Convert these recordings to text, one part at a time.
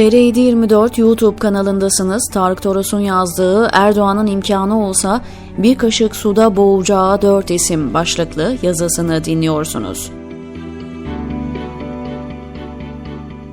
TR724 YouTube kanalındasınız. Tarık Toros'un yazdığı Erdoğan'ın imkanı olsa bir kaşık suda boğacağı dört isim başlıklı yazısını dinliyorsunuz.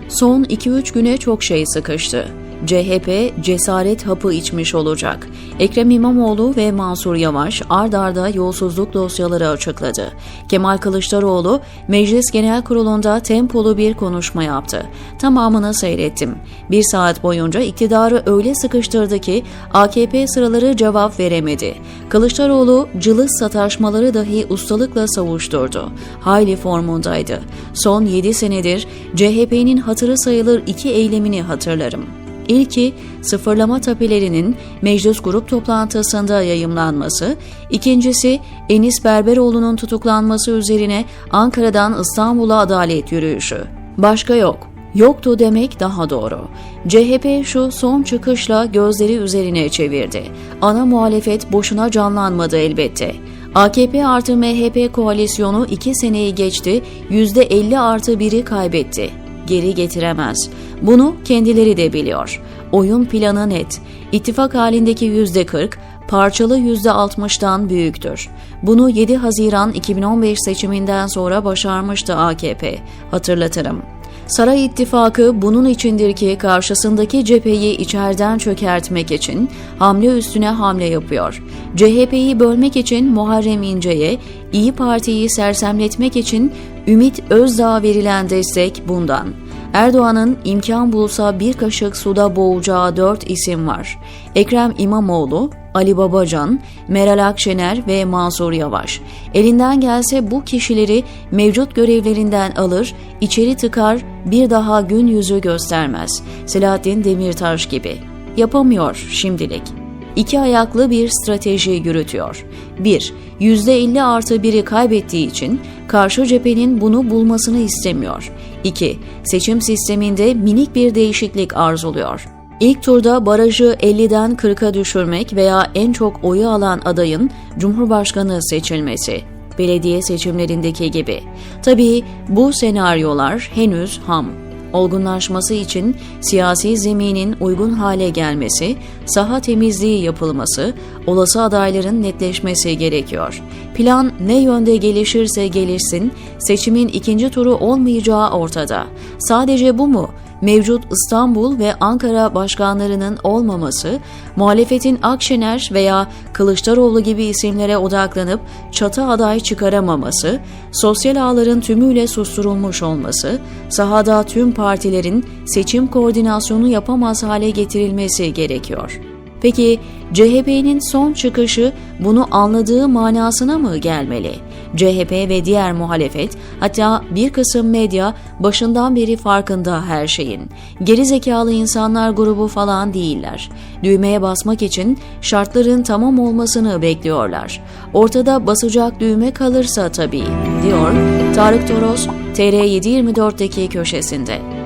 Son 2-3 güne çok şey sıkıştı. CHP cesaret hapı içmiş olacak. Ekrem İmamoğlu ve Mansur Yavaş ard arda yolsuzluk dosyaları açıkladı. Kemal Kılıçdaroğlu Meclis Genel Kurulu'nda tempolu bir konuşma yaptı. Tamamını seyrettim. Bir saat boyunca iktidarı öyle sıkıştırdı ki AKP sıraları cevap veremedi. Kılıçdaroğlu cılız sataşmaları dahi ustalıkla savuşturdu. Hayli formundaydı. Son 7 senedir CHP'nin hatırı sayılır iki eylemini hatırlarım. İlki sıfırlama tapelerinin meclis grup toplantısında yayımlanması, ikincisi Enis Berberoğlu'nun tutuklanması üzerine Ankara'dan İstanbul'a adalet yürüyüşü. Başka yok. Yoktu demek daha doğru. CHP şu son çıkışla gözleri üzerine çevirdi. Ana muhalefet boşuna canlanmadı elbette. AKP artı MHP koalisyonu iki seneyi geçti, %50 artı 1'i kaybetti geri getiremez. Bunu kendileri de biliyor. Oyun planı net. İttifak halindeki yüzde 40, parçalı yüzde 60'dan büyüktür. Bunu 7 Haziran 2015 seçiminden sonra başarmıştı AKP. Hatırlatırım. Saray İttifakı bunun içindir ki karşısındaki cepheyi içeriden çökertmek için hamle üstüne hamle yapıyor. CHP'yi bölmek için Muharrem İnce'ye, İyi Parti'yi sersemletmek için Ümit Özdağ'a verilen destek bundan. Erdoğan'ın imkan bulsa bir kaşık suda boğacağı dört isim var. Ekrem İmamoğlu, Ali Babacan, Meral Akşener ve Mansur Yavaş. Elinden gelse bu kişileri mevcut görevlerinden alır, içeri tıkar, bir daha gün yüzü göstermez. Selahattin Demirtaş gibi. Yapamıyor şimdilik iki ayaklı bir strateji yürütüyor. 1. %50 artı 1'i kaybettiği için karşı cephenin bunu bulmasını istemiyor. 2. Seçim sisteminde minik bir değişiklik arzuluyor. İlk turda barajı 50'den 40'a düşürmek veya en çok oyu alan adayın Cumhurbaşkanı seçilmesi belediye seçimlerindeki gibi. Tabii bu senaryolar henüz ham olgunlaşması için siyasi zeminin uygun hale gelmesi, saha temizliği yapılması, olası adayların netleşmesi gerekiyor. Plan ne yönde gelişirse gelişsin, seçimin ikinci turu olmayacağı ortada. Sadece bu mu? Mevcut İstanbul ve Ankara başkanlarının olmaması, muhalefetin Akşener veya Kılıçdaroğlu gibi isimlere odaklanıp çatı aday çıkaramaması, sosyal ağların tümüyle susturulmuş olması, sahada tüm partilerin seçim koordinasyonu yapamaz hale getirilmesi gerekiyor. Peki CHP'nin son çıkışı bunu anladığı manasına mı gelmeli? CHP ve diğer muhalefet hatta bir kısım medya başından beri farkında her şeyin. Geri zekalı insanlar grubu falan değiller. Düğmeye basmak için şartların tamam olmasını bekliyorlar. Ortada basacak düğme kalırsa tabii, diyor Tarık Toros TR724'deki köşesinde.